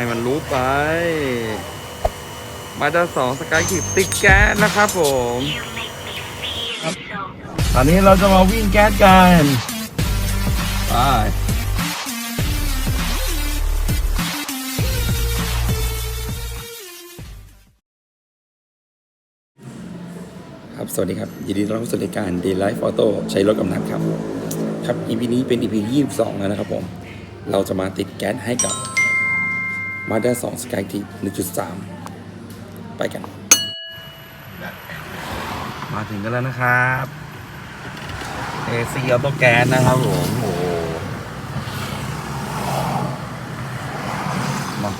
ให้มันรู้ไป มาด้าสองสกายขีดติดแก๊สนะครับผมตอนนี้เราจะมาวิ่งแก๊สกันไปครับ สวัสดีครับ ยินดีต้อนรับสู่รายการ Day Life Auto ใช้รถกำนัดครับ ครับ EP นี้เป็น EP ที่22 แล้วนะครับผม เราจะมาติดแก๊สให้กับ Mazda 2 Sky t 1.3 ไปกัน มาถึงกันแล้วนะครับ AC Auto Gas นะครับผมโอ้โหมา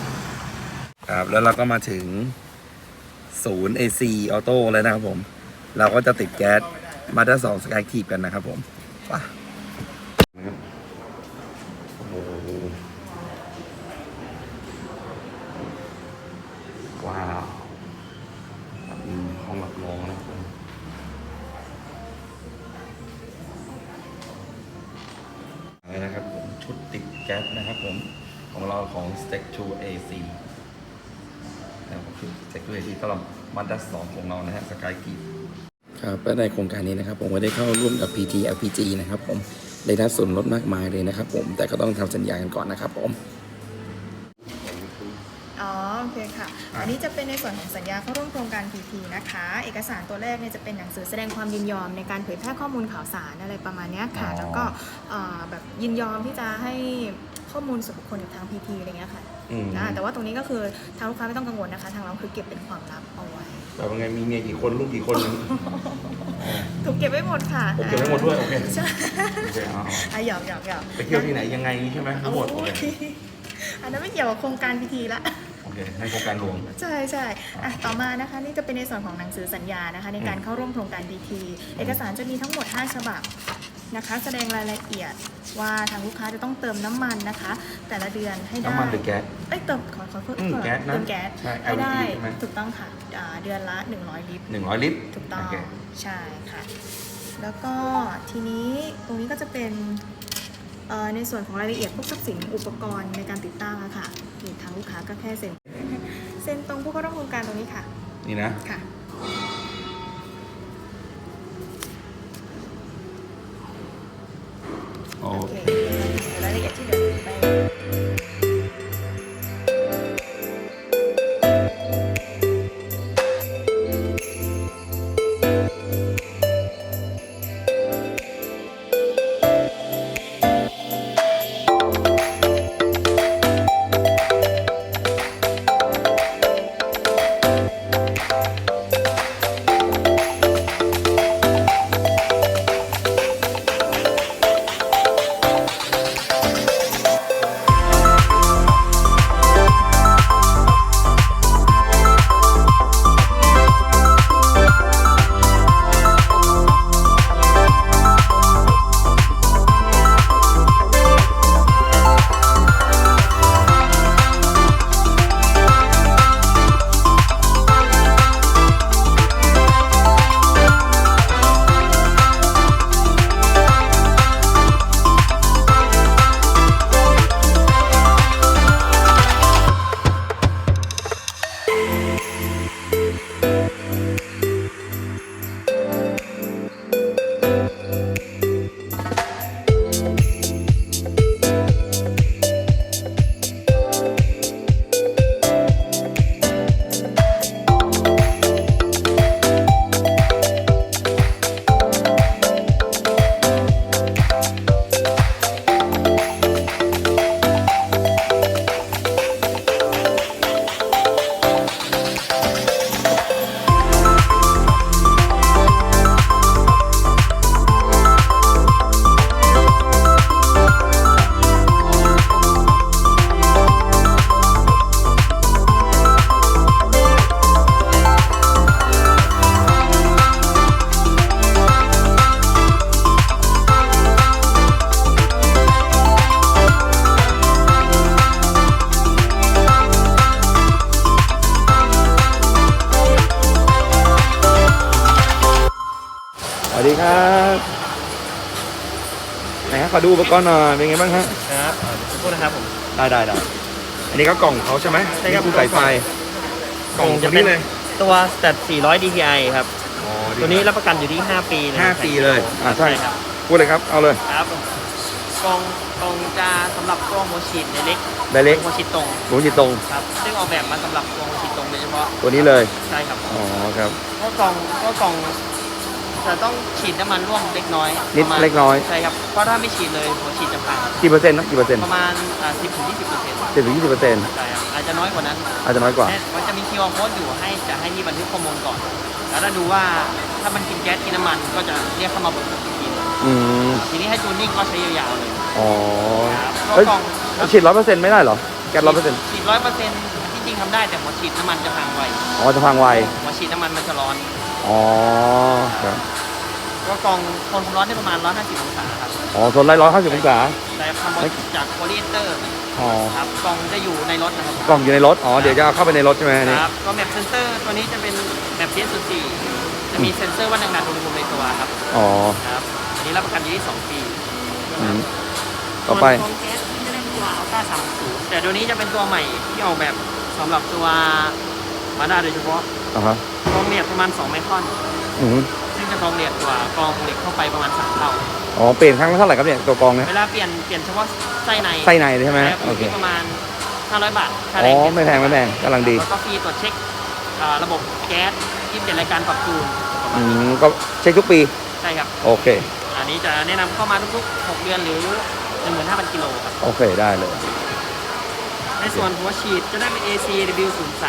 ครับแล้วเราก็มาถึงศูนย์ AC Auto เลยนะครับผม เราก็จะติดแก๊สมาด้าสองสกายทีกันนะครับผมไป ในโครงการนี้นะครับ ผมก็ได้เข้าร่วมกับ PT LPG นะครับผมได้รับส่วนลดมากมายเลยนะครับ ผมแต่ก็ต้องทำสัญญากันก่อนนะครับผมอ๋อโอเคค่ะอะ อันนี้จะเป็นในส่วนของสัญญาเข้าร่วมโครงการ PP นะคะ เอกสารตัวแรกเนี่ยจะเป็นหนังสือแสดงความยินยอมในการเผยแพร่ข้อมูลข่าวสารอะไรประมาณเนี้ยค่ะ แล้วก็เอ่อแบบยินยอมที่จะให้ข้อมูลส่วนบุคคลกับทาง PP อะไรเงี้ยค่ะอืมนะแต่ว่าตรงนี้ก็คือทางลูกค้าไม่ต้องกังวลนะคะ ทางเราคือเก็บเป็นความลับเอาไว้แบบว่าไงมีเมียกี่คนลูกกี่คนอ๋อ ถูกเก็บไว้หมดค่ะผมเก็บไว้หมดด้วยโอเคใช่โอเคเอาอะหยอกหยอกหยอกๆไปเที่ยวที่ไหนยังไงใช่ไหมทั้งหมดโอเคอันนั้นไม่เกี่ยวกับโครงการ PT ละโอเคให้โครงการรวม ใช่ใช่อะต่อมานะคะนี่จะเป็นในส่วนของหนังสือสัญญานะคะ ในการเข้าร่วมโครงการ DT เอกสารจะมีทั้งหมด 5 ฉบับ นะคะ แสดงรายละเอียดว่าทางลูกค้าจะต้องเติมน้ำมันนะคะ แต่ละเดือนให้ได้น้ำมันหรือแก๊ส เอ้ยเติมขอขอเพิ่มอืมก่อนแก๊สนะเติมแก๊สใช่ให้ได้ LPG ใช่ไหม ถูกต้องค่ะอ่าเดือนละ 100 ลิตรหนึ่งร้อยลิตร ถูกต้องโเค ใช่ค่ะ แล้วก็ทีนี้ตรงนี้ก็จะเป็นเอ่อในส่วนของรายละเอียดพวกทรัพย์สินอุปกรณ์ในการติดตั้งอะค่ะนี่ทางลูกค้าก็แค่เซ็นเซ็นตรงผู้เข้าร่วมโครงการตรงนี้ค่ะ นี่นะ ค่ะ โอดูอุปกรณ์หน่อยเป็นไงบ้างฮะครับขอบคุณนะครับผม ได้ได้ได้อันนี้ก็กล่องเขาใช่ไหมใช่ครับ นี่อสายไฟกล่องตัวนี้เลยตัวสแตท400 DPI ครับ อ๋อดีตัวนี้รับประกันอยู่ที่ 5 ปีเลยห้าปีเลยอ่าใช่ครับพูดเลยครับเอาเลยครับกล่องกล่องจะสำหรับตัวหัวฉีดในเล็กไดเล็กหัวฉีดตรงหมูจิตรงครับ ซึ่งออกแบบมาสำหรับตัวหัวฉีดตรงโดยเฉพาะตัวนี้เลยใช่ครับ อ๋อครับ ก็กล่องก็กล่อง จะต้องฉีดน้ำมันร่วมเล็กน้อยนิดประมาณเล็กน้อย ใช่ครับเพราะถ้าไม่ฉีดเลยหัวฉีดจะพังกี่เปอร์เซ็นต์นะกี่เปอร์เซ็นต์ประมาณอ่า10ถึง20เปอร์เซ็นต์สิบถึงยี่สิบเปอร์เซ็นต์ใช่ครับอาจจะน้อยกว่านั้นอาจจะน้อยกว่าแต่มันจะมี QR code อยู่ให้จะให้ที่บันทึกข้อมูลก่อน แล้วถ้าดูว่าถ้ามันกินแก๊สกินน้ำมันก็จะเรียกเข้ามาเบิกอีกทีหนึ่งอืมทีนี้ให้จูนนิ่งก็ใช้ยาวๆเลยอ๋อครับเฮ้ยกล่องฉีดร้อยเปอร์เซ็นต์ไม่ได้เหรอแก๊สร้อยเปอร์เซ็นต์ฉีดร้อยเปอร์เซ็นต์ที่จริงทำได้แต่หัวฉีดน้ำมันจะพังไวอ๋อจะพังไวหัวฉีดน้ำมันมันจะร้อน อ๋อครับก็กล่องทนความร้อนได้ประมาณ 150 องศาครับอ๋อโซนไร้ร้อยห้าสิบองศา แต่ทำมาจากโพลีเอสเตอร์อ๋อ ครับกล่องจะอยู่ในรถนะครับกล่องอยู่ในรถ อ๋อ เดี๋ยวจะเอาเข้าไปในรถใช่ไหมอันนี้ครับก็แมปเซนเซอร์ตัวนี้จะเป็นแมป CS4 จะมีเซ็นเซอร์วัดแรงดันอุณหภูมิในตัวครับอ๋อครับอันนี้รับประกันอยู่ที่ 2 ปีอืมต่อไป ส่วนของแก๊สที่จะได้เป็นตัวอัลต้าสามศูนย์แต่ตัวนี้จะเป็นตัวใหม่ที่ออกแบบสำหรับตัวมาด้าโดยเฉพาะ อ่าฮะ กรองเหล็กประมาณ 2 ไมครอน อืมซึ่งจะกรองเหล็กกว่ากรองเหล็กเข้าไปประมาณ 3 เท่า อ๋อ เปลี่ยนครั้งละเท่าไหร่ครับเนี่ยตัวกรองเนี่ย เวลาเปลี่ยนเปลี่ยนเฉพาะไส้ในไส้ในใช่ไหมแล้วอโอยู่เคที่ประมาณ 500 บาทค่าอ๋แรงอไม่แพงไม่แพงกำลังดี แล้วก็ฟรีตรวจเช็คอ่าระบบแก๊สที่เป็นรายการปรับจูนประมาอืณนี้ม ก็เช็คทุกปี ใช่ครับ โอเค อันนี้จะแนะนำเข้ามาทุกๆ 6 เดือนหรือ 15,000 กิโลครับ โอเค ได้เลยในส่วนหัวฉีดจะได้เป็น AC W03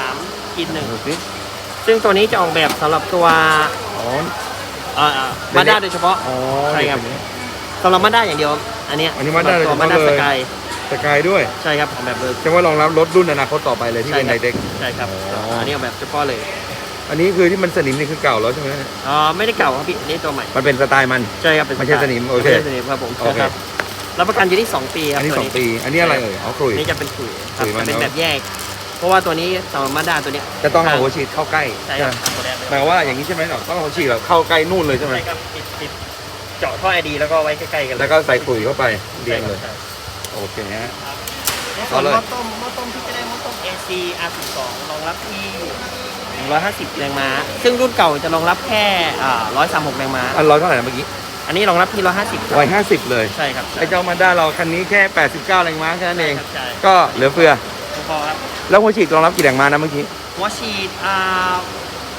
กินหนึ่งดูสิ ซึ่งตัวนี้จะออกแบบสำหรับตัวอ๋อมาด้าโดยเฉพาะ อ๋อใช่ครับสำหรับมาด้าอย่างเดียว อันเนี้ยอันนี้ Mazda ตัวมาด้าโดยเฉพาะเลย สกายสกายด้วยใช่ครับออกแบบเลย จะว่ารองรับรถรุ่นอนาคตต่อไปเลยที่เป็นไดเด็ก ใช่ครับอ๋ออั อันนี้ออกแบบเฉพาะเลยอันนี้คือที่มันสนิมนี่คือเก่าแล้วใช่ไหมอ๋อไม่ได้เก่าครับพี่อันนี้ตัวใหม่มันเป็นสไตล์มัน ใช่ครับเป็นไม่ใช่สนิมโอเคไม่ใช่สนิมครับผมโอเคครับรับประกันอยู่ที่2ปีครับอันนี้ตัวสองปี อันนี้อะไรเอ่ยอ๋อครุย นี่จะเป็นขุยครับขุยมัน จะเป็นเนอะแบบแยก เพราะว่าตัวนี้สำหรับมาด้าตัวเนี้ยจะต้องเอาหัวฉีดเข้าใกล้ใช่ใช่คไหรัมบตัวแรกเลยหมายความว่าอย่างนี้ใช่ไหมเนาะต้องเอาหัวฉีดแบบเข้าใกล้นู่นเลยใช่ไหมใช่ครับติดติดเจาะท่อไอดีแล้วก็ไว้ใกล้ๆกันเลยแล้วก็ใส่ขุยเข้าไปเรียงเลย ใช่ครับโอเคฮะในส่วนเอาเลย หม้อต้มหม้อต้มที่จะได้หม้อต้ม AC R12 รองรับที่150แรงม้า ซึ่งรุ่นเก่าจะรองรับแค่อ่า136แรงม้า อันร้อยเท่าไหร่นะเมื่อกี้อันนี้รองรับที่150ร้อยห้าสิบเลย ใช่ครับไอ้เจ้ามาด้าเราคันนี้แค่ 89 แรงม้าแค่นั้นเอง ใช่ก็เหลือเฟือ พอครับแล้วหัวฉีดรองรับกี่แรงม้านะเมื่อกี้ หัวฉีดอ่า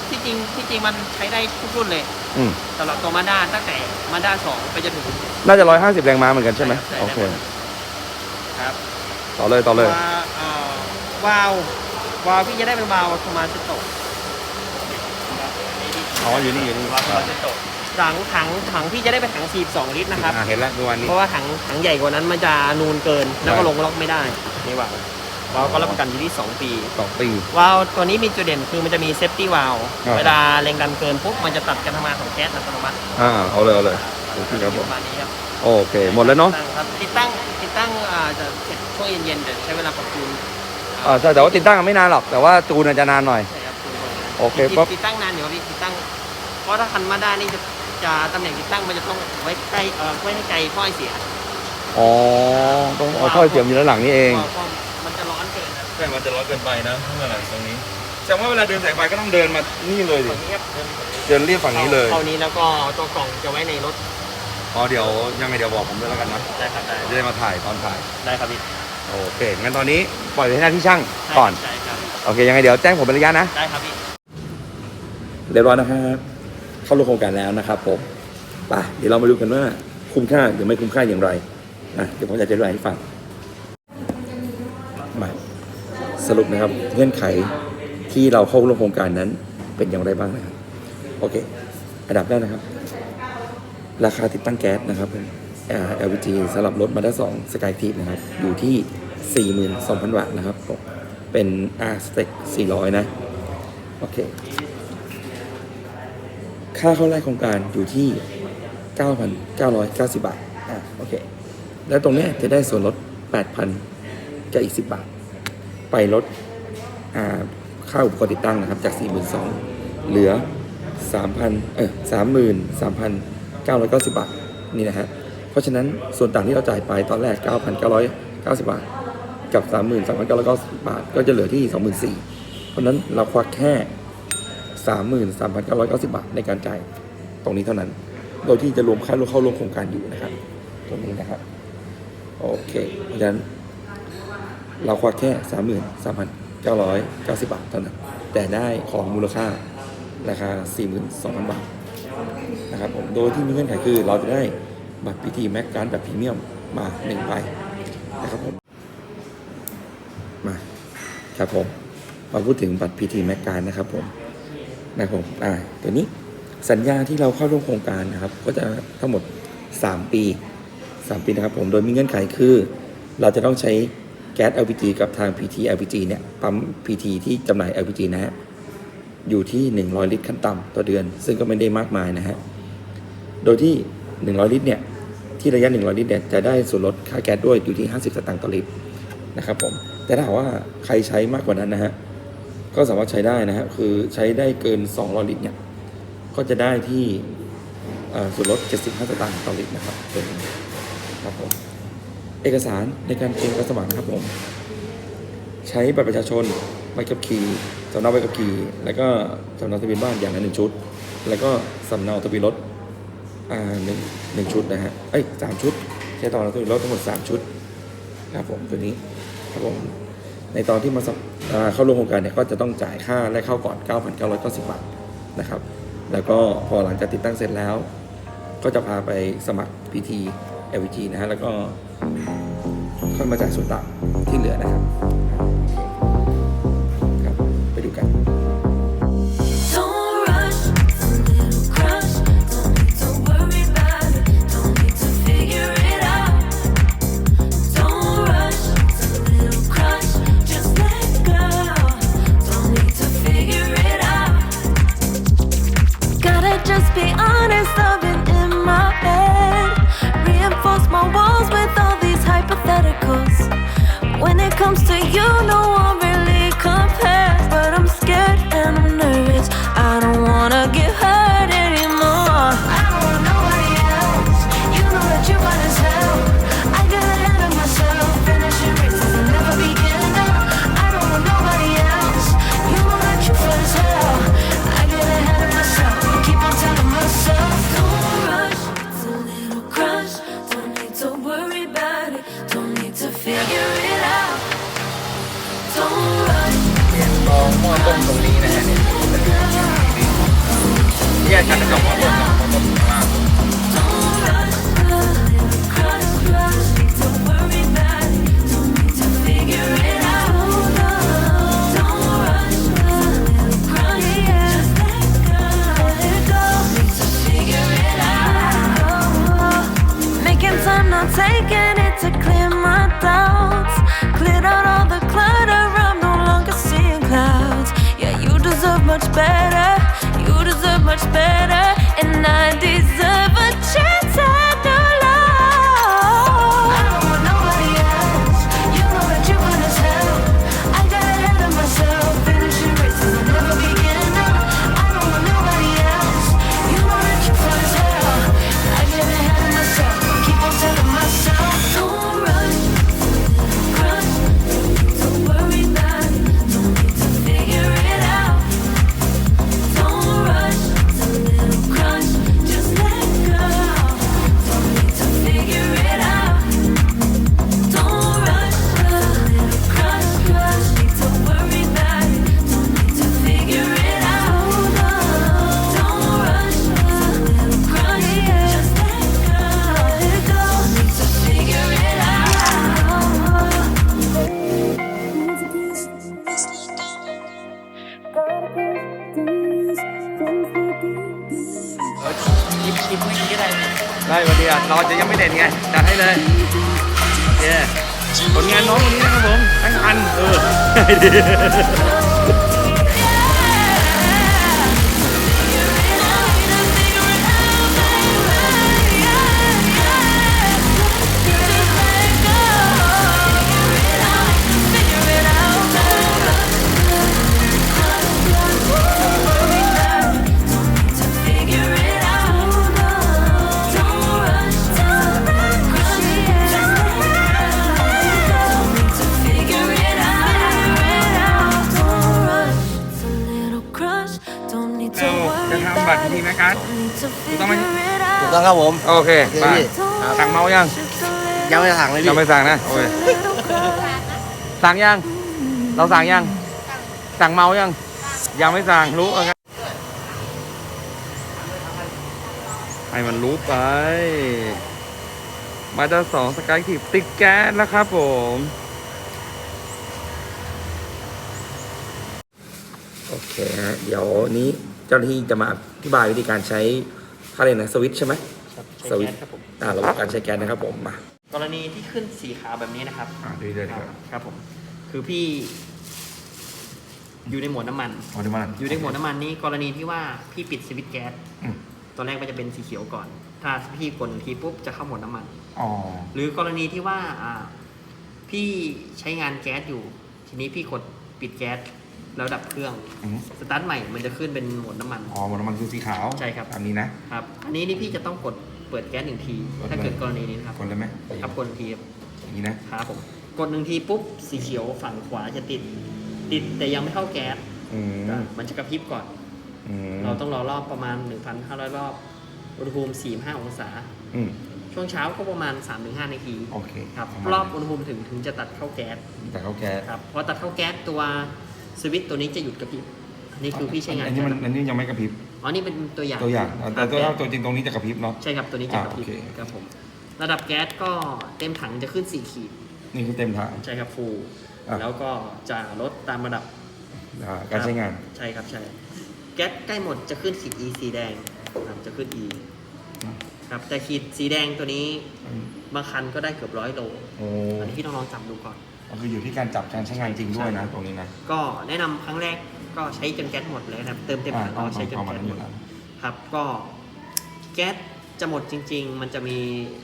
ที่จริงที่จริงมันใช้ได้ทุกรุ่นเลยอืมสำหรับตัวมาด้าตั้งแต่มาด้า2ไปจนถึงน่าจะ150แรงม้าเหมือนกันใช่ไหมใช่โอครับเคครับต่อเลยต่อเลยว่าอ่าวาล์ววาล์วพี่จะได้เป็นวาล์วโทมาเซโตะอ๋ออยู่นี่อยู่นี่วาล์วโทมาเซโตะถังถังถังพี่จะได้เป็นถัง42ลิตรนะครับอ่าเห็นแล้วดูวันนี้เพราะว่าถังถังใหญ่กว่านั้นมันจะนูนเกินแล้วก็ลงล็อกไม่ได้นี่วาล์ว วาล์วก็รับประกันอยู่ที่ 2 ปีสองปี วาล์วตัวนี้มีจุดเด่นคือมันจะมีเซฟตี้วาล์วครับเวลาแรงดันเกินปุ๊บมันจะตัดการทำงานของแก๊สอัตโนมัติอ่าเอาเลยเอาเลยโอเคครับผปมระมาณนี้ครับโอเค หมดแล้วเนาะติดตั้งครับติดตั้งติดตั้งอ่าจะเสร็จช่วงเย็นๆแต่ใช้เวลาปรับจูนอ่าใช่แต่ว่าติดตั้งไม่นานหรอกแต่ว่าจูนอาจจะนานหน่อย ใช่ครับจูนโอเคติดปั๊บ ติดตั้งนานอยู่ครับพี่ติดตั้งเพราะถ้าคันมาด้านี่จะจะตำแหน่งติดตั้งมันจะต้องไว้ใกล้เอ่อไว้ให้ไกลท่อไอเสีย อ๋อต้องเอาท่อเสียบอยู่ด้านหลังนี่เองเช่มันจะร้อนเกินไปนะเมื่อไหร่ตรงนี้แสดงว่าเวลาเดินสายไฟก็ต้องเดินมานี่เลยดิฝั่งนี้ครับเดินเดินเรียบฝั่งนี้เลยเท่านี้แล้วก็ตัวกล่องจะไว้ในรถอ๋อเดี๋ยวยังไงเดี๋ยวบอกผมด้วยแล้วกันนะได้ครับได้จะได้มาถ่ายตอนถ่ายได้ครับพี่โอเคงั้นตอนนี้ปล่อยไปให้หน้าที่ช่างก่อนใช่ครับโอเคยังไงเดี๋ยวแจ้งผมเป็นระยะนะได้ครับพี่เรียบร้อยนะครับเข้าร่วมโครงการแล้วนะครับผมไปเดี๋ยวเรามาดูกันว่าคุ้มค่าหรือไม่คุ้มค่าอย่างไรนะเดี๋ยวผมจะอธิบายให้ฟัง สรุปนะครับเงื่อนไขที่เราเข้าร่วมโครงการนั้นเป็นอย่างไรบ้างนะครับโอเคอันดับแรกนะครับ ราคาติดตั้งแก๊สนะครับผมอ่า LPG สำหรับรถมาด้า2สกายทีนะครับ อยู่ที่ 42,000บาทนะครับ เป็น R Spec 400 นะ โอเค ค่าเข้าแรกโครงการอยู่ที่ 9,990 บาท อะ โอเค แล้วตรงนี้จะได้ส่วนลด 8,000กับอีก 10 บาท ไปลดค่าอุปกรณ์ติดตั้งนะครับจาก 42,000เหลือ 3,000เออ33,990 บาทนี่นะฮะเพราะฉะนั้นส่วนต่างที่เราจ่ายไปตอนแรก 9,990 บาท กับ 33,990 บาท ก็จะเหลือที่ 24,000เพราะฉะนั้นเราควักแค่ 33,990 บาทในการจ่ายตรงนี้เท่านั้น โดยที่จะรวมค่าเข้าร่วมโครงการอยู่นะครับ ตรงนี้นะครับ โอเคเพราะฉะนั้น เราควักแค่ 33,990 บาทเท่านั้น แต่ได้ของมูลค่าราคา 42,000 บาทนะครับผมโดยที่มีเงื่อนไขคือเราจะได้บัตรพีทีแม็กการแบบพรีเมียมมาหนึ่งใบนะครับผมมาครับผมมาพูดถึงบัตรพีทีแม็กการนะครับผมนะครับผมอ่าตัวนี้สัญญาที่เราเข้าร่วมโครงการนะครับ ก็จะทั้งหมด 3 ปี 3 ปีนะครับผมโดยมีเงื่อนไขคือ เราจะต้องใช้ แก๊ส LPG กับทาง PT LPG เนี่ยปั๊ม PT ที่จำหน่าย LPG นะฮะอยู่ที่ 100 ลิตรขั้นต่ำต่อเดือน ซึ่งก็ไม่ได้มากมายนะฮะโดยที่ 100 ลิตรเนี่ยที่ระยะ 100 ลิตรเนี่ยจะได้ส่วนลดค่าแก๊สด้วยอยู่ที่ 50 สตางค์ต่อลิตรนะครับผมแต่ถ้าหากว่าใครใช้มากกว่านั้นนะฮะก็สามารถใช้ได้นะฮะคือใช้ได้เกิน 200 ลิตรเนี่ยก็จะได้ที่ส่วนลด 75 สตางค์ต่อลิตรนะครับตัวนี้ครับผม เอกสารในการเตรียมการสมัครนะครับผม ใช้บัตรประชาชนใบขับขี่สำเนาใบขับขี่ แล้วก็สำเนาทะเบียนบ้านอย่างละหนึ่งชุด แล้วก็สำเนาทะเบียนรถอ่าหนึ่งหนึ่งชุดนะฮะเอ้ยสามชุด ใช้ตอนทะเบียนรถทั้งหมดสามชุดครับผมตัวนี้ครับผมในตอนที่มาสมอ่าเข้าร่วมโครงการเนี่ยก็จะต้องจ่ายค่าแรกเข้าก่อน 9,990 บาทนะครับ แล้วก็พอหลังจากติดตั้งเสร็จแล้ว ก็จะพาไปสมัคร PT LVG นะฮะแล้วก็ ค่อยมาจ่ายส่วนต่างที่เหลือนะครับครับ hypotheticals. When it comes to you, no one really compares. But I'm scared and I'm nervous. I don't wanna get hurt แยกกันกั 嘿嘿嘿嘿嘿 องครับผม โอเคไปสั่งเมายังยังไม่ได้สั่งเลยพี่ยังไม่สั่งนะโอเคสั่งยัง เราสั่งยัง สั่งเมายัง ยังไม่สั่งรู้เอางั้นให้มันรู้ไป มาด้าสองสกายขีบติดแก๊สแล้วครับผมโอเคฮะเดี๋ยวนี้เจ้าหน้าที่จะมาอธิบายวิธีการใช้ เขาเรียกนะสวิตช์ใช่ไหมครับสใช้วิตแก๊ช์สครับผม อ่าระบบการใช้แก๊สนะครับผมมากรณีที่ขึ้นสีขาวแบบนี้นะครับ อ่าดูเลยคครัรับบครับผม คือพี่ อยู่ในโหมดน้ำมัน เอาดีมากอยู่ในโหมดน้ำมันนี้กรณีที่ว่าพี่ปิดสวิตช์แก๊ส อืมตอนแรกมันจะเป็นสีเขียวก่อน ถ้าพี่กดหนึ่งทีปุ๊บจะเข้าโหมดน้ำมัน อ๋อหรือกรณีที่ว่าอ่า พี่ใช้งานแก๊สอยู่ ทีนี้พี่กดปิดแก๊ส แล้วดับเครื่อง อืมสตาร์ทใหม่มันจะขึ้นเป็นโหมดน้ำมัน อ๋อหมดน้ำมันคือสีขาวใช่ครับ ตามนี้นะ ครับ อันนี้นี่พี่จะต้องกดเปิดแก๊สหนึ่งที กดเลยถ้าเกิดกรณีนี้นะครับกดเลยไหมครับกดหนึ่งทีครับอย่างนี้นะครับผม กดหนึ่งทีปุ๊บสีเขียวฝั่งขวาจะติด ติดแต่ยังไม่เข้าแก๊ส อืมมันจะกระพริบก่อน อืมเราต้องรอรอบประมาณ 1,500 รอบ อุณหภูมิ 45 องศา อืมช่วงเช้าก็ประมาณ 3-5 นาที โอเคครับปะมาณรอบอุณหภูมิถึงถึงจะตัดเข้าแก๊ส แต่เขาแก๊สครับ พอตัดเข้าแก๊สตัว สวิตช์ตัวนี้จะหยุดกระพริบอันนี้คือพี่ใช้งานอันนี้มันอันนี้ยังไม่กระพริบอ๋อนี่เป็นตัวอย่างตัวอย่างแต่ตัวครับตัวจริงตรงนี้จะกระพริบเนาะใช่ครับตัวนี้จะกระพริบอ่าโอเคครับผมระดับแก๊สก็เต็มถังจะขึ้น4ขีดนี่คือเต็มถังใช่ครับฟูลอะแล้วก็จะลดตามระดับอ่าการใช้งานใช่ครับใช่แก๊สใกล้หมดจะขึ้นขีด E สีแดงครับจะขึ้น E ครับแต่ขีดสีแดงตัวนี้บางคันก็ได้เกือบร้อยโลโอ้อันนี้พี่ต้องลองจับดูก่อน ก็คืออยู่ที่การจับการใช้งานจริงด้วยนะใช่ตรงนี้นะก็แนะนำครั้งแรกก็ใช้จนแก๊สหมดเลยนะครับเติมเต็มอ่าถังต้องก็ใช้จนประมาณแก๊สนั้นหอมยู่ดแล้วครับก็แก๊สจะหมดจริง ๆ มันจะมี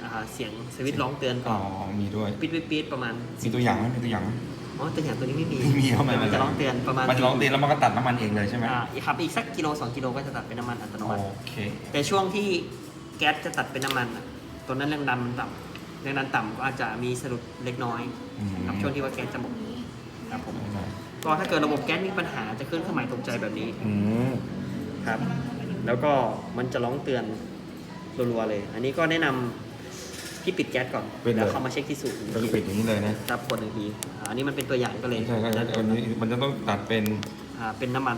อ่าเสียงสวิตช์ร้องเตือนก่อ๋ออนมีด้วยปิดปิดปิดประมาณมีตัวอย่างไหมมีตัวอย่างไหม อ๋อตัวอย่างตัวนี้ไม่มีไม่มีเข้ามามันจะร้องเตือนประมาณมันจะร้องเตือนแล้วมันก็ตัดน้ำมันเองเลยใช่ไหมอ่าอีกครับอีกสักกิโลสองกิโลก็จะตัดเป็นน้ำมันอัตโนมัติ โอเค แต่ช่วงที่แก๊สจะตัดเป็นน้ำมันอะตัวนั้นแรงดันมันต่ำแรงดันต่ำก็อาจจะมีสะดุดเล็กน้อยอืม ครับช่วงที่ว่าแก๊สจะหมดครับผมก็ถ้าเกิดระบบแก๊สมีปัญหาจะขึ้นเครื่องหมายตกใจแบบนี้อืมครับ แล้วก็มันจะร้องเตือนรัวๆเลย อันนี้ก็แนะนำพี่ปิดแก๊สก่อนแล้วเข้ามาเช็คที่ศูนย์ก็คือปิดอย่างนี้เลยนะครับกดหนึ่งทีอ่าอันนี้มันเป็นตัวอย่างก็เลยใช่ใช่ใช่อันนี้มันจะต้องตัดเป็นอ่าเป็นน้ำมัน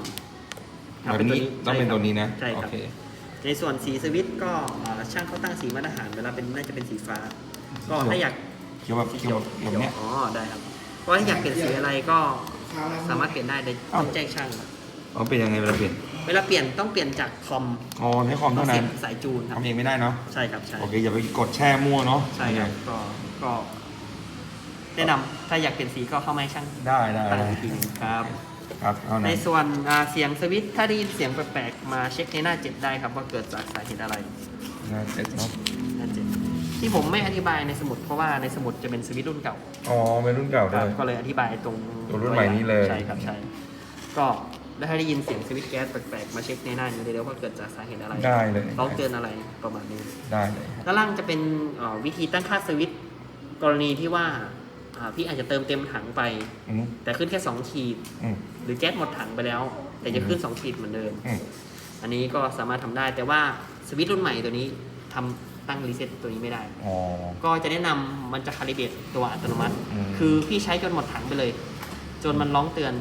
ครับแบบนี้ต้องเป็นตัวนี้นะใช่โอครับ เค ในส่วนสีสวิตช์ก็อ่าช่างเขาตั้งสีมาตรฐานเวลาเป็นน่าจะเป็นสีฟ้า ก็ถ้าอยากเขียวแบบเขียวแบบเนี้ย อ๋อได้ครับก็ถ้าอยากเปลี่ยนสีอะไรก็สามารถเปลี่ยนได้แต่ต้องแจ้งช่างครับอ๋อเป็นยังไงเวลาเปลี่ยนเวลาเปลี่ยนต้องเปลี่ยนจากคอมอ๋อใช้คอมต้อเท่างนั้เสียนบสายจูนครับทำเองไม่ได้เนาะใช่ครับใช่โอเคอย่าไปกดแช่มั่วเนาะใช่ครับก็ก็แนะนำถ้าอยากเปลี่ยนสีก็เข้ามาให้ช่างได้ได้ตั้งได้อีกทีหนึงครับ ครับเอาในนะส่วนอ่าเสียงสวิตช์ถ้าได้ยินเสียงแปลกๆมาเช็คในหน้าเจ็ดได้ครับว่าเกิดจากสาเหตุอะไร นะเสร็จเนาะหน้าเจ็ด ที่ผมไม่อธิบายในสมุดเพราะว่าในสมุดจะเป็นสวิตช์รุ่นเก่าอ๋อเป็นรุ่นเก่าคด้รัวบย ก็เลยอธิบายตรงตัวรุ่นใหม่นี้เลย ใช่ครับใช่ก็แล้วถ้าได้ยินเสียงสวิตช์แก๊สแปลกๆมาเช็คในหน้านี้ได้เลยว่าเกิดจากสาเหตุอะไรได้เลยร้องเตือนอะไรประมาณนี้ ได้เลยครับด้านล่างจะเป็นเอ่อวิธีตั้งค่าสวิตช์กรณีที่ว่าอ่าพี่อาจจะเติมเต็มถังไป อืมแต่ขึ้นแค่2ขีด อืม หรือแก๊สหมดถังไปแล้ว แต่จะขึ้น 2 ขีดเหมือนเดิม อืม อันนี้ก็สามารถทำได้แต่ว่าสวิตช์รุ่นใหม่ตัวนี้ทำ ตั้งรีเซ็ตตัวนี้ไม่ได้ อ๋อ ก็จะแนะนำมันจะคาลิเบรตตัวอัตโนมัติ อืม คือพี่ใช้จนหมดถังไปเลย จนมันร้องเตือน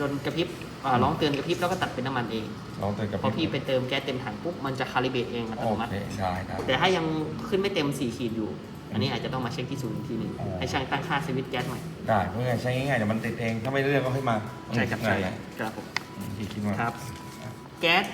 จนกระพริบอ่าร้องเตือนกระพริบแล้วก็ตัดเป็นน้ำมันเองลองเติมกับพอพี่ไปเติมแก๊สเต็มถังปุ๊บมันจะคาลิเบรตเองอัตโอโนมัติ เคได้ได้แต่ถ้ายังขึ้นไม่เต็ม 4 ขีดอยู่ อันนี้อาจจะต้องมาเช็คที่ศูนย์อีกทีหนึ่งอ๋อ ให้ช่างตั้งค่าสวิตช์แก๊สใหม่ ได้เพื่อใช้ง่ายๆเดี๋ยวมันติดเองถ้าไม่เลือกก็ให้มาใช่ครับง่าใช่ยครับผมๆที่คิดว่า ครับ แก๊ส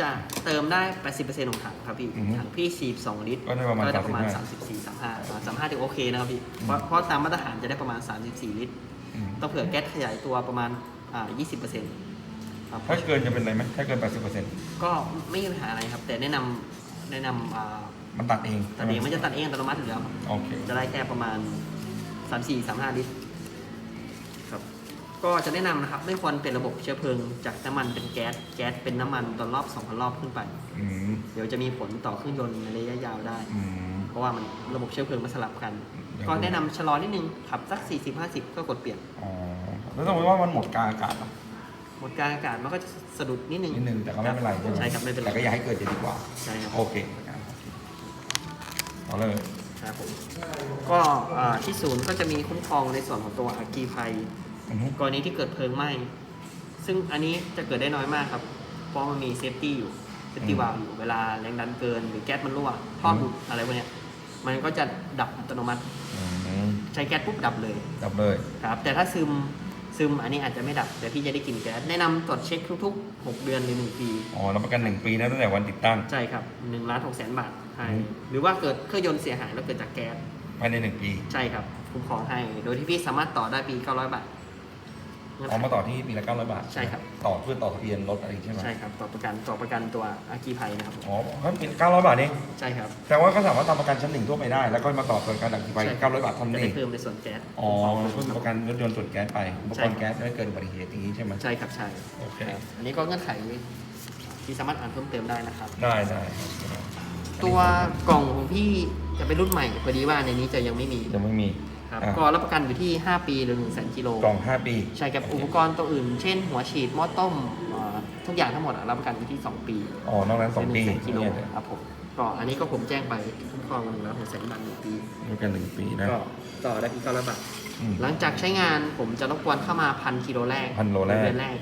จะเติมได้ 80%ของถังครับพี่ อือฮึถังพี่ 42 ลิตรก็ได้ประมาณได้ประมาณ 35 34 35 35ถือโอเคนะครับพี่ เพราะเพราะตามมาตรฐานจะได้ประมาณ 34 ลิตร อืมต้องเผื่อแก๊สขยายตัวประมาณอ่า20%ครับ ถ้าเกินจะเป็นอะไรไหมถ้าเกิน 80%ก็ไม่มีปัญหาอะไรครับ แต่แนะนำแนะนำอ่ามันตัดเองตัดเองมันจะตัดเองอัตโนมัติอยู่แล้วครับ โอเค จะได้แค่ประมาณ 3 4 3 5 ลิตรครับ ก็จะแนะนำนะครับไม่ควรเป็นระบบเชื้อเพลิงจากน้ำมันเป็นแก๊สแก๊สเป็นน้ำมันตอนรอบ2,000รอบขึ้นไป อืมเดี๋ยวจะมีผลต่อเครื่องยนต์ในระยะยาวได้ อืม เพราะว่ามันระบบเชื้อเพลิงมันสลับกัน เดี๋ยว ก็แนะนำชะลอนิดนึงขับสัก 40 50 ก็กดเปลี่ยนอ๋อแล้วสมมติว่ามันหมดกลางอากาศเหรอหมดกลางอากาศมันก็จะสะดุดนิดนึงนิดนึงแต่ก็ไม่เป็นไรใช่ไหมใช่ครับไม่เป็นไรแต่ก็อย่าให้เกิดจะดีกว่า ใช่ครับ โอเคอะเอาเลย ครับผมก็อ่าที่ศูนย์ก็จะมีคุ้มครองในส่วนของตัวอากีภัยอือฮึ กรณีที่เกิดเพลิงไหม้ ซึ่งอันนี้จะเกิดได้น้อยมากครับ เพราะมันมีเซฟตี้อยู่เซฟตี้วาล์วอยู่ เวลาแรงดันเกิน หรือแก๊สมันรั่วท่อหลุดอะไรพวกเนี้ยมันก็จะดับอัตโนมัติอืมใช้แก๊สปุ๊บดับเลยจับเลยครับ แต่ถ้าซึมซึมอันนี้อาจจะไม่ดับ แต่พี่จะได้กินแก๊สแนะนำตรวจเช็คทุกๆ 6 เดือนหรือ 1 ปี อ๋อรับประกันหนึ่งปีนะตั้งแต่วันติดตั้ง ใช่ครับ1ล้าน6แสนบาทให้อืมหรือว่าเกิดเครื่องยนต์เสียหายแล้วเกิดจากแก๊สภายในหนึ่งปี ใช่ครับคุ้มครองให้ โดยที่พี่สามารถต่อได้ปี 900 บาท เอามาต่อที่ปีละเก้าร้อยบาท ใช่ครับ ต่อเพื่อต่อทะเบียนรถอะไรใช่ไหมใช่ครับ ต่อประกันต่อประกันตัวอากีภัยนะครับ อ๋อเขาปีเก้าร้อยบาทเองใช่ครับ แต่ว่าก็สามารถทำประกันชั้นหนึ่งทั่วไปได้ แล้วก็มาต่อประกันดักทีไปใช่เก้าร้อยบาทเท่านั้นจะเอได้งเพิ่มในส่วนแก๊สอ๋อเพิ่มประกันรถยนต์ส่วนแก๊สไป อุปกรณ์แก๊สไม่เกิดอุบัติเหตุอย่างนี้ใช่ไหมใช่ครับใช่โอเค ครับอันนี้ก็เงื่อนไขที่สามารถอ่านเพิ่มเติมได้นะครับ ได้ได้ครับตัวกล่องของพี่จะเป็นรุ่นใหม่พอดีว่าในนี้จะยังไม่มี ยังไม่มี ครับอะ ก็รับประกันอยู่ที่ 5 ปีหรือ1 0 0 0 0 0กิโลกล่องห้าปี ใช่ครับโเค อุปกรณ์ตัวอื่น เช่น หัวฉีดหม้อต้มอ่าทุกอย่างทั้งหมดอะรับประกันอยู่ที่ 2 ปีอ๋อนอกนั้นสองปีหนึ่งแสนกิโลเนี่ยครับผมก็อันนี้ก็ผมแจ้งไปคุ้มครองหนึ่งแล้วหนึ่งแสนบาทหนึ่งปี ด้วยกันหนึ่งปีนะก็ต่อได้อีกเก้าร้อยบาท อืม หลังจากใช้งานผมจะรบกวนเข้ามาพันกิโลแรกพันโลแรกเดือนแรก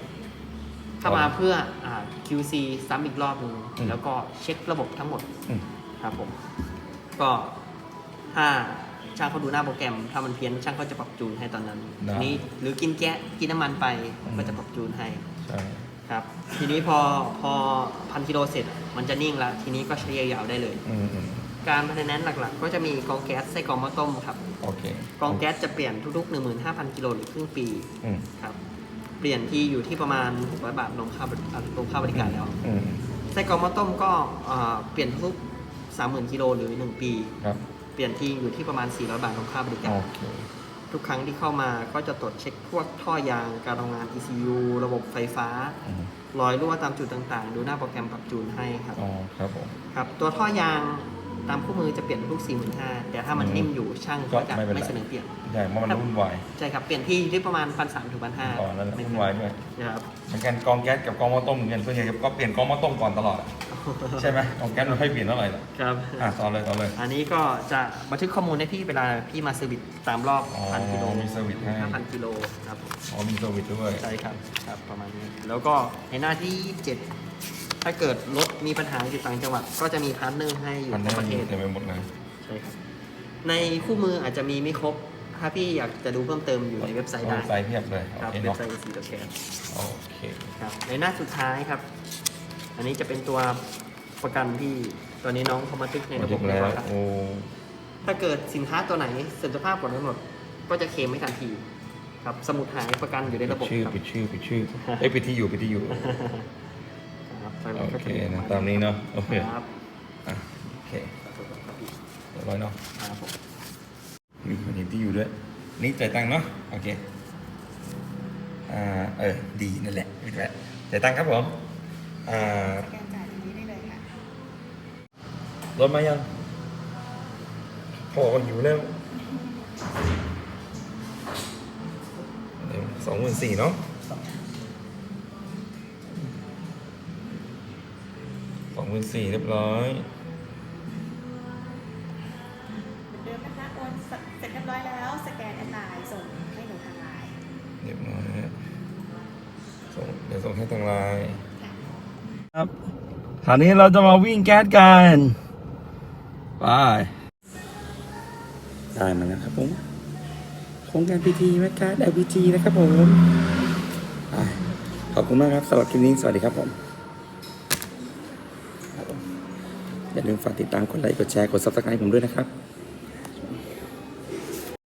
เข้ามาเพื่ออ่า QC ซ้ำอีกรอบหนึงอืมแล้วก็เช็คระบบทั้งหมดอืม ครับผม ก็ถ้า ช่างเขาดูหน้าโปรแกรม ถ้ามันเพี้ยนช่างก็จะปรับจูนให้ตอนนั้นได้ทีนี้หรือกินแก๊สกินน้ำมันไปอืมก็จะปรับจูนให้ใช่ครับ ทีนี้พอพอพันกิโลเสร็จมันจะนิ่งแล้วทีนี้ก็ใช้ยาวๆได้เลย อืมอืมการพัฒนาหลักๆ ก็จะมีกองแก๊สไส้กรองหม้อต้มครับโอเคกองแก๊สจะเปลี่ยนทุกๆ 15,000 กิโลหรือครึ่งปีอืมครับเปลี่ยนที่อยู่ที่ประมาณ600บาทลงค่าบริลงค่าบริการแล้วอืมไส้กรองหม้อต้มก็เอ่อเปลี่ยนทุก30,000กิโลหรือ 1 ปี ครับ เปลี่ยนที่อยู่ที่ประมาณ 400 บาทลงค่าบริการโอเคทุกครั้งที่เข้ามาก็จะตรวจเช็คพวกท่อยางการทำงาน ECU ระบบไฟฟ้าอืมรอยรั่วตามจุดต่างๆ ดูหน้าโปรแกรมปรับจูนให้ครับอ๋อครับผมครับ ตัวท่อยางตามคู่มือจะเปลี่ยนทุก 45,000แต่ถ้ามันอืมนิ่มอยู่ช่างก็ก็จะไม่เป็นไรไม่เสนอเปลี่ยนใช่เพราะมันวุ่นวายใช่ครับเปลี่ยนที่อยู่ที่ประมาณพันสามถึงพันห้าอ๋อนั่นแหละวุ่นวายด้วยนะครับเหมือนกันกองแก๊สกับกองหม้อต้มเหมือนกันส่วนใหญ่ก็เปลี่ยนกองหม้อต้มก่อนตลอดอะ ใช่ไหมกองแก๊สมันไม่เปลี่ยนเท่าไหร่หรอกครับ อะต่อเลยต่อเลย อันนี้ก็จะบันทึกข้อมูลให้พี่เวลาพี่มาเซอร์วิสตามรอบอ๋อพันกิโลมีเซอร์วิสให้ ห้าพันกิโลครับอ๋อมีเซอร์วิสด้วย ใช่ครับครับประมาณนี้แล้วก็ในหน้าที่ 7 ถ้าเกิดรถมีปัญหาอยู่ต่างจังหวัด ก็จะมีพาร์ทเนอร์ให้อยู่มันทั่วได้ประเทศเต็มไปหมดเลย ใช่ครับในคู่มืออาจจะมีไม่ครบ ถ้าพี่อยากจะดูเพิ่มเติมอยู่ในเว็บไซต์ได้เว็บไซต์เพียบเลยครับโอเคเว็บเนาะไซต์ AC ตัวแกนโอเค ครับในหน้าสุดท้ายครับ อันนี้จะเป็นตัวประกันที่ตอนนี้น้องเขามาทึกในมาระบถึบงเรียแล้บวร้อยครับโอ้ถ้าเกิดสินค้าตัวไหนเสื่อมสภาพกว่ากำหนดก็จะเคลมไม่ทันที ครับ สมุดหายประกันอยู่ในระบบชื่อครับ ปิดชื่อปิดชื่อเอ้ยปิดที่อยู่ปิดที่อยู่ ครับไฟโอมันก็เคจะนะตามนี้เนาะโอเคครับอะโอเคครับพี่เรียบร้อยเนาะครับผม มีคนเห็นที่อยู่ด้วย นี่จ่ายตังค์เนาะโอเคอ่าเออดีนั่นแหละนี่แหละจ่ายตังค์ครับผม อ่าสแกนจ่ายตรงนี้ได้เลยค่ะ รถมายังพ่อก็หิวแล้วสองหมื่นสี่เนาะสองหมื่นสี่เรียบร้อยเหมือนเดิมนะคะโอนเสร็จเรียบร้อยแล้ว สแกนแอนไลน์ส่งให้หนูทางไลน์เรียบร้อยฮะส่งเดี๋ยวส่งให้ทางไลน์ ครับคราวนี้เราจะมาวิ่งแก๊สกันไปได้มาแล้วครับผมโครงการพีทีแมกการ์ด LPG นะครับผมขอบคุณมากครับสำหรับคลิปนี้สวัสดีครับผม อย่าลืมฝากติดตามกดไลค์กดแชร์กด subscribe ผมด้วยนะครับ